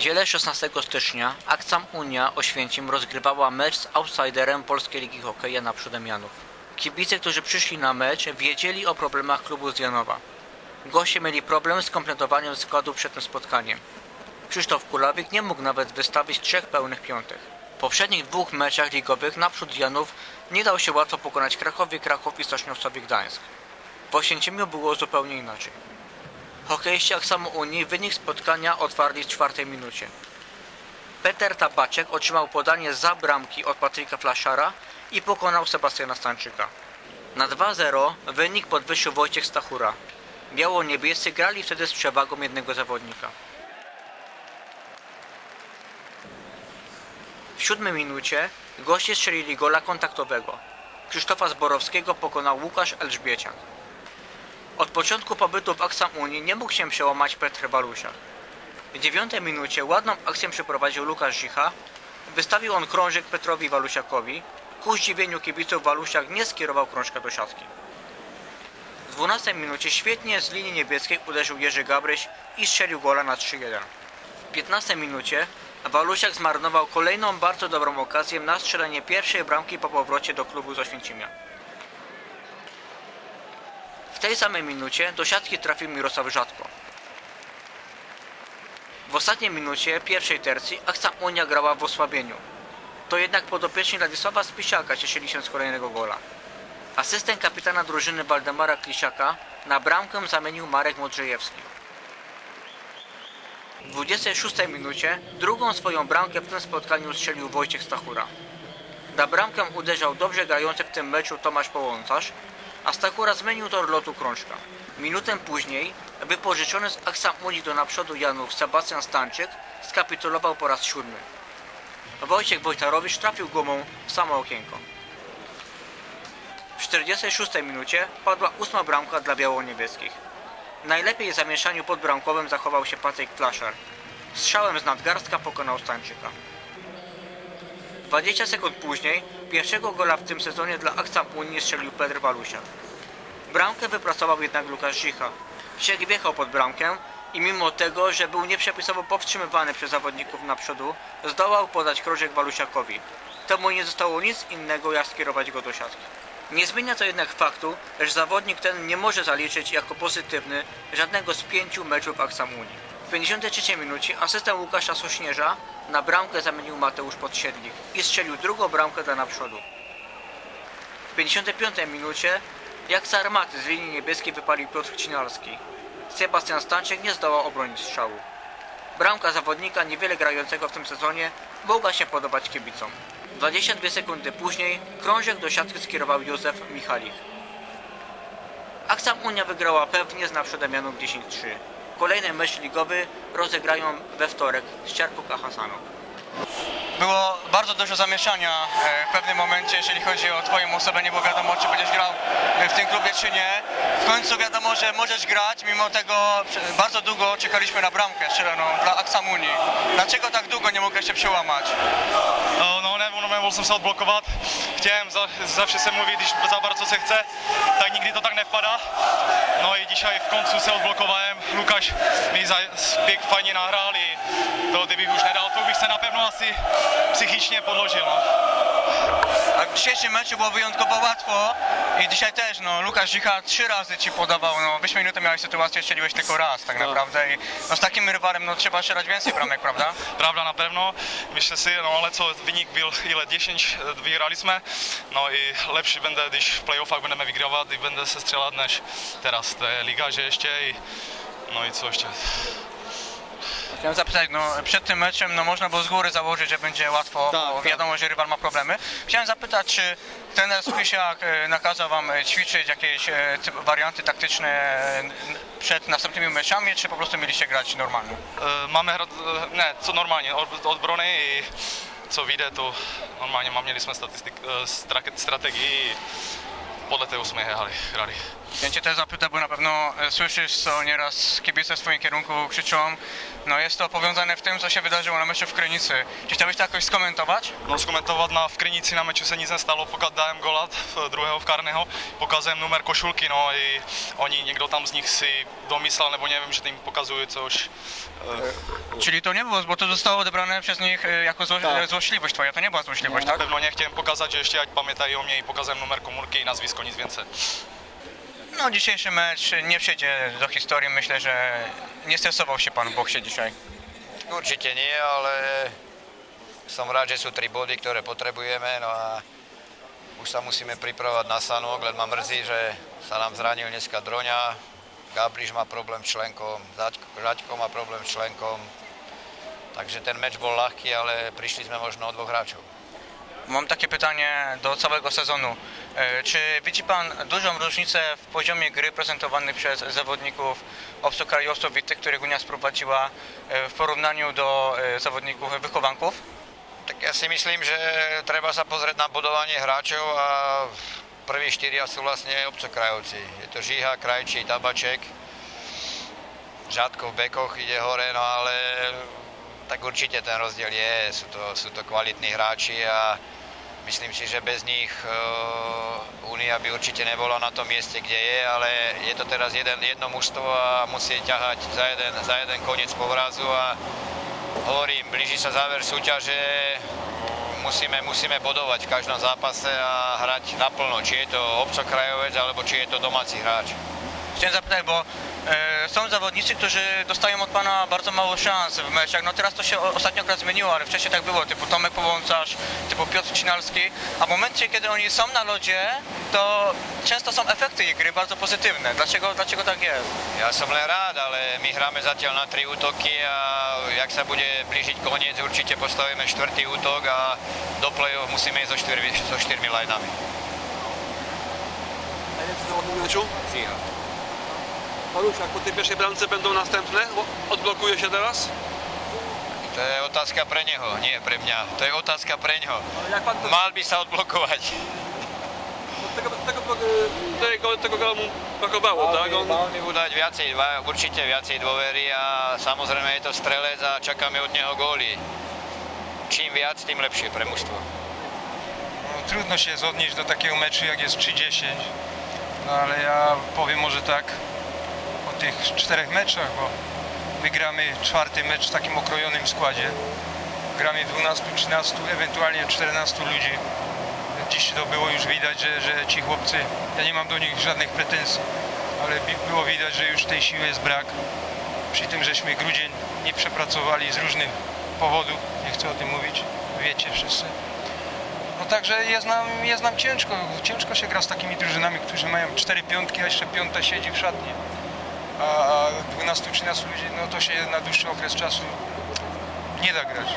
niedzielę 16 stycznia Aksam Unia Oświęcim rozgrywała mecz z outsiderem Polskiej Ligi Hokeja na Przodemianów. Kibice, którzy przyszli na mecz, wiedzieli o problemach klubu z Janowa. Goście mieli problem z kompletowaniem składu przed tym spotkaniem. Krzysztof Kulawik nie mógł nawet wystawić trzech pełnych piątek. W poprzednich dwóch meczach ligowych naprzód Janów nie dał się łatwo pokonać Krakowie, Kraków i Stoczniowcowi Gdańsk. W Oświęcimiu było zupełnie inaczej. Hokeiści Aksamu Unii wynik spotkania otwarli w czwartej minucie. Peter Tabaczek otrzymał podanie za bramki od Patryka Flaszara i pokonał Sebastiana Stańczyka. Na 2-0 wynik podwyższył Wojciech Stachura. Biało-niebiescy grali wtedy z przewagą jednego zawodnika. W siódmej minucie goście strzelili gola kontaktowego. Krzysztofa Zborowskiego pokonał Łukasz Elżbieciak. Od początku pobytu w Aksam Unii nie mógł się przełamać Petr Walusiak. W dziewiątej minucie ładną akcję przeprowadził Łukasz Zicha. Wystawił on krążek Petrowi Walusiakowi. Ku zdziwieniu kibiców Walusiak nie skierował krążka do siatki. W 12 minucie świetnie z linii niebieskiej uderzył Jerzy Gabryś i strzelił gola na 3-1. W 15 minucie Walusiak zmarnował kolejną bardzo dobrą okazję na strzelenie pierwszej bramki po powrocie do klubu z Oświęcimia. Tej samej minucie do siatki trafił Mirosław Rzadko. W ostatniej minucie pierwszej tercji Aksa Unia grała w osłabieniu. To jednak podopieczni Władysława Spisiaka cieszyli się z kolejnego gola. Asystent kapitana drużyny Waldemara Klisiaka na bramkę zamienił Marek Modrzejewski. W 26 minucie drugą swoją bramkę w tym spotkaniu strzelił Wojciech Stachura. Na bramkę uderzał dobrze grający w tym meczu Tomasz Połącarz, a Stachura zmienił tor lotu krążka. Minutę później wypożyczony z Aksa Unii do naprzódu Janów Sebastian Stanczyk skapitulował po raz siódmy. Wojciech Wojtarowicz trafił gumą w samo okienko. W 46 minucie padła ósma bramka dla biało-niebieskich. Najlepiej w zamieszaniu podbramkowym zachował się Patryk Flaszar. Strzałem z nadgarstka pokonał Stańczyka. 20 sekund później pierwszego gola w tym sezonie dla Aksam Unii strzelił Petr Walusiak. Bramkę wypracował jednak Lukasz Zicha. Siek wjechał pod bramkę i mimo tego, że był nieprzepisowo powstrzymywany przez zawodników na przodu, zdołał podać krążek Walusiakowi. Temu nie zostało nic innego jak skierować go do siatki. Nie zmienia to jednak faktu, że zawodnik ten nie może zaliczyć jako pozytywny żadnego z pięciu meczów Aksam Unii. W 53 minucie asystent Łukasza Sośnierza na bramkę zamienił Mateusz Podsiedlik i strzelił drugą bramkę dla naprzódu. W 55 minucie jak z armaty z linii niebieskiej wypalił Piotr Cinalski. Sebastian Stanczyk nie zdołał obronić strzału. Bramka zawodnika niewiele grającego w tym sezonie mogła się podobać kibicom. 22 sekundy później krążek do siatki skierował Józef Michalik. Aksam Unia wygrała pewnie z naprzodem Janów 10-3. Kolejny mecz ligowy rozegrają we wtorek z Ciarpuka Hasanu. Było bardzo dużo zamieszania e, w pewnym momencie, jeżeli chodzi o Twoją osobę, nie było wiadomo, czy będziesz grał e, w tym klubie, czy nie. W końcu wiadomo, że możesz grać, mimo tego bardzo długo czekaliśmy na bramkę strzeloną dla Aksamuni. Dlaczego tak długo nie mogłeś się przełamać? No, no nemohl, nemohl jsem se odblokovat. Chtěl, za, zawsze se mluví, když za bardzo se chce, tak nikdy to tak nevpadá. No i dzisiaj v koncu se odblokowałem. Lukáš mi za, pěk fajně nahrál i to, kdybych už nedal, to bych se napevno asi psychicznie podložil. No. A w dzisiejszym meczu było wyjątkowo łatwo i dzisiaj też, no Lukasz Zicha trzy razy Ci podawał, no w 8 minutach miałeś sytuację, strzeliłeś tylko raz tak naprawdę i no, z takim rywalem no trzeba strzelać więcej bramek, prawda? Pravda napevno, myslím si, no ale co, vynik byl ile 10, vyhrali jsme, no i lepší bude, když v playoffách budeme vygrávať, i bude se střelat než teraz. To je liga, že ještě i, no i co ještě. Chciałem zapytać, no przed tym meczem no można było z góry założyć, że będzie łatwo, Tak, bo tak. wiadomo, że rywal ma problemy. Chciałem zapytać, czy trener Spysiak e, nakazał wam e, ćwiczyć jakieś e, typ- warianty taktyczne e, n- przed następnymi meczami, czy po prostu mieliście grać normalnie? Eh, ne, co normálně, od, od brony i co vyjde, to normálně mám, měli jsme statistik, stra- strategii i podle toho jsme hráli. hráli. Ja cię też zapytę, bo na pewno e, słyszysz, co nieraz kibice w swoim kierunku krzyczą. No jest to powiązane w tym, co się wydarzyło na meczu w Krynicy. Czy chciałbyś to jakoś skomentować? No skomentovat na v Krynici na meču se nic nestalo, pokud dałem gola druhého v karného, pokazujem numer košulky, no i oni, někdo tam z nich si domyslel, nebo nevím, že jim pokazují coś. Czyli to nie było, bo to zostało odebrane przez nich e, jako zło, Tak. e, złośliwość twoja, to nie była złośliwość, Na tak? pewno nie chciałem pokazać, že ještě ať pamiętají o mě i pokazujem numer komórky i nazwisko, nic więcej. No dzisiejszy mecz nie przejdzie do historii, myślę, że nie stresował się pan w boksie dzisiaj. Určite nie, ale som rád, že sú tri body, ktoré potrebujeme. No a už sa musíme pripravovať na Sanok, len ma mrzí, že sa nám zranil dneska Droňa. Gabriš má problém s členkom, Žaďko má problém s členkom. Takže ten meč bol ľahký, ale prišli sme možno o dvoch hráčov. Mam takie pytanie do całego sezonu. E, Czy widzi Pan dużą różnicę w poziomie gry prezentowanych przez zawodników obcokrajowców i tych, których Unia sprowadziła e, w porównaniu do e, zawodników wychowanków? Tak ja si myslím, že treba sa pozrieť na budovanie hráčov a prví štyria sú vlastne obcokrajovci. Je to Žíha, Krajčí, Tabaček. Žádko v bekoch ide hore, no ale tak určite ten rozdiel je. Sú to, sú to kvalitní hráči a myslím si, že bez nich uh, Únia by určite nebola na tom mieste, kde je, ale je to teraz jeden, jedno mužstvo a musí ťahať za jeden, za jeden koniec povrazu a hovorím, blíži sa záver súťaže, musíme, musíme bodovať v každom zápase a hrať naplno, či je to obcokrajovec alebo či je to domáci hráč. Chciałem zapytać, bo e, są zawodnicy, którzy dostają od Pana bardzo mało szans w meczach. No teraz to się ostatnio akurat zmieniło, ale wcześniej tak było, typu Tomek Połącarz, typu Piotr Cinalski. A w momencie, kiedy oni są na lodzie, to często są efekty ich gry bardzo pozytywne. Dlaczego, dlaczego tak jest? Ja som len rád, ale my hráme zatiaľ na tri útoky a jak sa bude blížiť koniec, určite postavíme štvrtý útok a do play-off musíme ísť so, štyrmi, so štyrmi lineami. Najlepszy zawodnik meczu? Paluszak, po tej pierwszej bramce będą następne? Odblokuje się teraz? To je otázka pre neho, nie pre mňa. To je otázka pre neho. To... Mal by sa odblokovať. Tego, tego, tego, tego gola mu brakowało, tak? On, Mal by mu dať viacej, určite viacej dôvery a samozrejme je to strelec a čakáme od neho góly. Čím viac, tým lepšie pre mužstvo. No, trudno się odnieść do takiego meczu jak jest 3-10, no ale ja powiem może tak tych czterech meczach, bo my gramy czwarty mecz w takim okrojonym składzie. Gramy 12-13, ewentualnie 14 ludzi. Dziś to było już widać, że, że ci chłopcy, ja nie mam do nich żadnych pretensji, ale było widać, że już tej siły jest brak. Przy tym, żeśmy grudzień nie przepracowali z różnych powodów, nie chcę o tym mówić, wiecie wszyscy. No także jest nam, jest nam ciężko. Ciężko się gra z takimi drużynami, którzy mają cztery piątki, a jeszcze piąta siedzi w szatni. A, a 12-13 ludzi, no to się na dłuższy okres czasu nie da grać.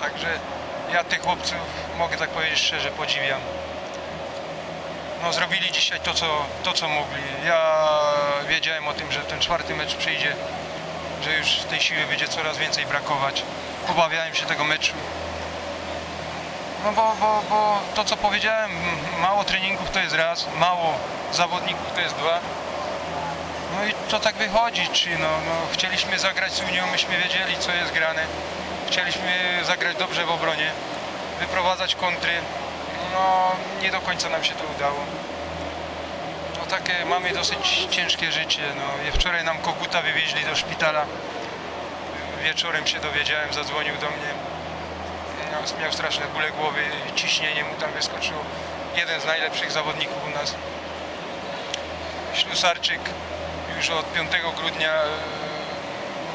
Także ja tych chłopców mogę tak powiedzieć szczerze podziwiam. No zrobili dzisiaj to co, to, co mogli. Ja wiedziałem o tym, że ten czwarty mecz przyjdzie, że już tej siły będzie coraz więcej brakować. Obawiałem się tego meczu. No bo, bo, bo to co powiedziałem, mało treningów to jest raz, mało zawodników to jest dwa. No i to tak wychodzi, czy no, no chcieliśmy zagrać z Unią, myśmy wiedzieli co jest grane. Chcieliśmy zagrać dobrze w obronie, wyprowadzać kontry. No nie do końca nam się to udało. No takie mamy dosyć ciężkie życie. No. I Wczoraj nam Koguta wywieźli do szpitala. Wieczorem się dowiedziałem, zadzwonił do mnie miał, miał straszne bóle głowy, ciśnienie mu tam wyskoczyło. Jeden z najlepszych zawodników u nas. Ślusarczyk już od 5 grudnia e,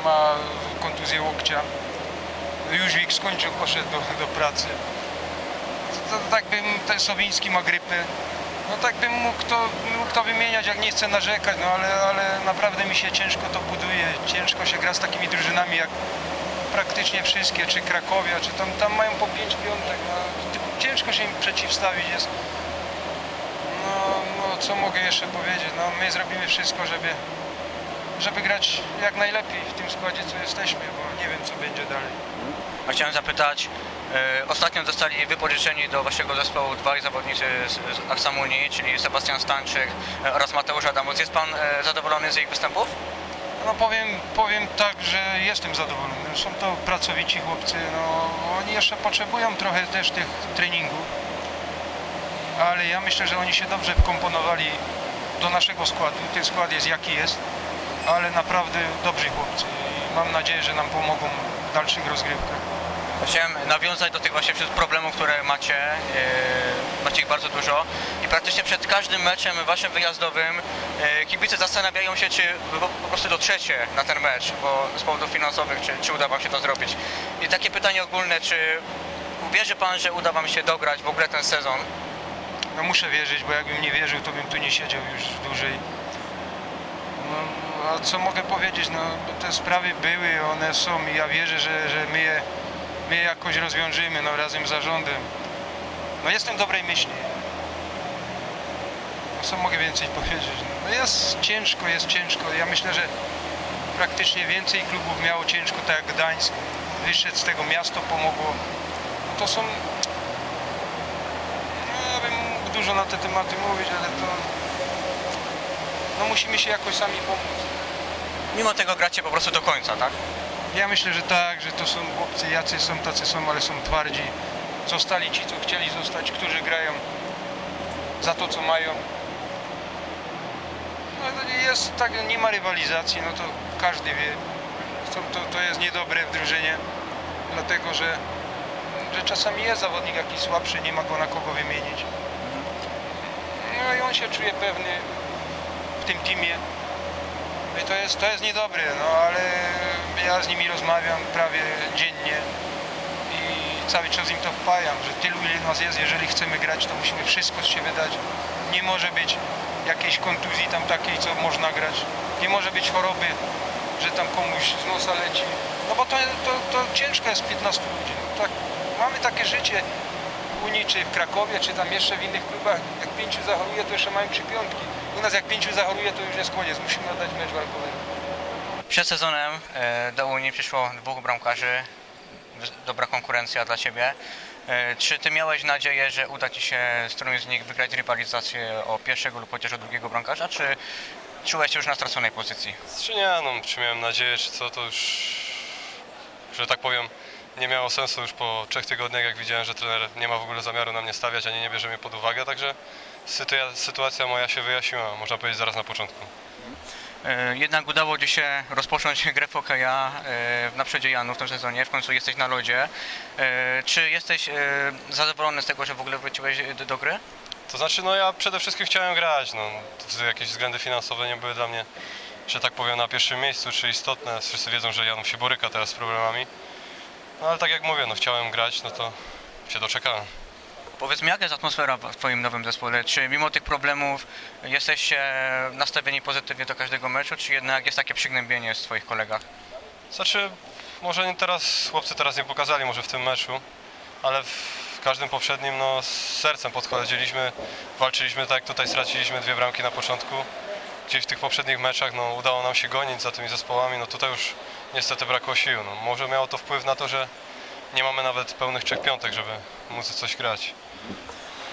ma kontuzję łokcia. Jóźwik skończył, poszedł do, do pracy. To, to, tak bym, ten Sowiński ma grypę. No tak bym mógł to, mógł to wymieniać, jak nie chcę narzekać, no ale, ale naprawdę mi się ciężko to buduje. Ciężko się gra z takimi drużynami jak praktycznie wszystkie, czy Krakowia, czy tam, tam mają po pięć piątek. No, ciężko się im przeciwstawić jest. Co mogę jeszcze powiedzieć? No, my zrobimy wszystko, żeby, żeby grać jak najlepiej w tym składzie, co jesteśmy, bo nie wiem, co będzie dalej. A chciałem zapytać, E, Ostatnio zostali wypożyczeni do waszego zespołu dwaj zawodnicy z, z Aksamunii, czyli Sebastian Stanczyk e, oraz Mateusz Adamus. Jest pan e, zadowolony z ich występów? No powiem, powiem tak, że jestem zadowolony. Są to pracowici chłopcy, no oni jeszcze potrzebują trochę też tych treningów. Ale ja myślę, że oni się dobrze wkomponowali do naszego składu. Ten skład jest jaki jest, ale naprawdę dobrzy chłopcy i mam nadzieję, że nam pomogą w dalszych rozgrywkach. Chciałem nawiązać do tych właśnie wszystkich problemów, które macie. e, Macie ich bardzo dużo i praktycznie przed każdym meczem waszym wyjazdowym e, kibice zastanawiają się, czy po, prostu dotrzecie na ten mecz, bo z powodów finansowych, czy, czy uda wam się to zrobić. I takie pytanie ogólne, czy wierzy pan, że uda wam się dograć w ogóle ten sezon? No muszę wierzyć, bo jakbym nie wierzył, to bym tu nie siedział już dłużej. No, a co mogę powiedzieć? No, te sprawy były, one są i ja wierzę, że, że my, je, my je jakoś rozwiążemy no, razem z zarządem. No jestem dobrej myśli. No, co mogę więcej powiedzieć? No, jest ciężko, jest ciężko. Ja myślę, że praktycznie więcej klubów miało ciężko, tak jak Gdańsk. Wyszedł z tego miasto, pomogło. To są no, ja bym mógł dużo na te tematy mówić, ale to... No musimy się jakoś sami pomóc. Mimo tego gracie po prostu do końca, tak? Ja myślę, że tak, że to są chłopcy, jacy są, tacy są, ale są twardzi. Zostali ci, co chcieli zostać, którzy grają za to, co mają. No to jest tak, nie ma rywalizacji, no to każdy wie. To, to, to jest niedobre w drużynie, dlatego że, że czasami jest zawodnik jakiś słabszy, nie ma go na kogo wymienić. No i on się czuje pewny w tym teamie. I to jest, to jest niedobre, no ale ja z nimi rozmawiam prawie dziennie i cały czas im to wpajam, że tylu ile nas jest, jeżeli chcemy grać, to musimy wszystko z siebie dać. Nie może być jakiejś kontuzji tam takiej, co można grać. Nie może być choroby, że tam komuś z nosa leci. No bo to, to, to ciężko jest 15 ludzi. No tak, mamy takie życie Unii, czy w Krakowie, czy tam jeszcze w innych klubach. Jak pięciu zachoruje, to jeszcze mają trzy piątki. U nas jak pięciu zachoruje, to już jest koniec. Musimy oddać mecz walkowy. Przed sezonem e, do Unii przyszło dwóch bramkarzy. Dobra konkurencja dla Ciebie. E, Czy Ty miałeś nadzieję, że uda Ci się z którymś z nich wygrać rywalizację o pierwszego lub chociaż o drugiego bramkarza, czy czułeś się już na straconej pozycji? Czy nie, no, czy miałem nadzieję, czy co, to już, że tak powiem, nie miało sensu już po trzech tygodniach, jak widziałem, że trener nie ma w ogóle zamiaru na mnie stawiać, ani nie bierze mnie pod uwagę, także sytua- sytuacja moja się wyjaśniła, można powiedzieć, zaraz na początku. E, Jednak udało Ci się rozpocząć grę w hokeja e, na przedzie Janu w tym sezonie, w końcu jesteś na lodzie. E, Czy jesteś zadowolony z tego, że w ogóle wróciłeś do, gry? To znaczy, no ja przede wszystkim chciałem grać, no, jakieś względy finansowe nie były dla mnie, że tak powiem, na pierwszym miejscu, czy istotne. Wszyscy wiedzą, że Janów się boryka teraz z problemami. No ale tak jak mówię, no chciałem grać, no to się doczekałem. Powiedz mi, jaka jest atmosfera w Twoim nowym zespole? Czy mimo tych problemów jesteście nastawieni pozytywnie do każdego meczu, czy jednak jest takie przygnębienie z Twoich kolegach? Znaczy, może nie teraz, chłopcy teraz nie pokazali może w tym meczu, ale w każdym poprzednim no, z sercem podchodziliśmy, walczyliśmy tak, tutaj straciliśmy dwie bramki na początku. Gdzieś w tych poprzednich meczach no, udało nam się gonić za tymi zespołami, no tutaj już niestety brakło sił. No, może miało to wpływ na to, że nie mamy nawet pełnych trzech piątek, żeby móc coś grać.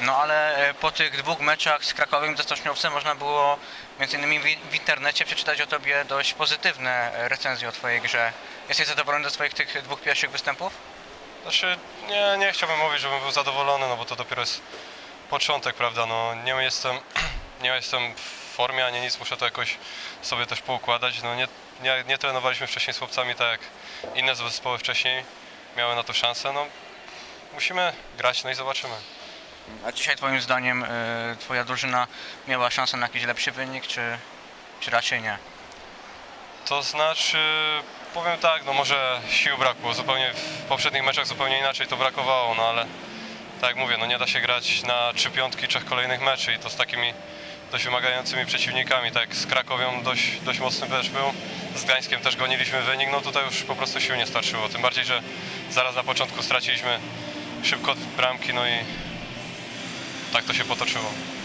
No ale e, po tych dwóch meczach z Krakowem ze Stoczniowcem można było między innymi w, w internecie przeczytać o Tobie dość pozytywne e, recenzje o Twojej grze. Jesteś zadowolony ze swoich tych dwóch pierwszych występów? Znaczy, nie, nie chciałbym mówić, żebym był zadowolony, no bo to dopiero jest początek, prawda, no nie jestem, nie jestem w formie ani nic, muszę to jakoś sobie też poukładać, no nie, nie, nie trenowaliśmy wcześniej z chłopcami tak jak inne zespoły wcześniej miały na to szansę, no musimy grać, no i zobaczymy. A dzisiaj Twoim zdaniem e, Twoja drużyna miała szansę na jakiś lepszy wynik, czy, czy raczej nie? To znaczy, powiem tak, no może sił brakło, zupełnie w poprzednich meczach zupełnie inaczej to brakowało, no ale tak jak mówię, no nie da się grać na trzy piątki trzech kolejnych meczy i to z takimi dość wymagającymi przeciwnikami, tak z Krakowią dość, dość mocny mecz był, z Gdańskiem też goniliśmy wynik, no tutaj już po prostu sił nie starczyło, tym bardziej, że zaraz na początku straciliśmy szybko bramki, no i tak to się potoczyło.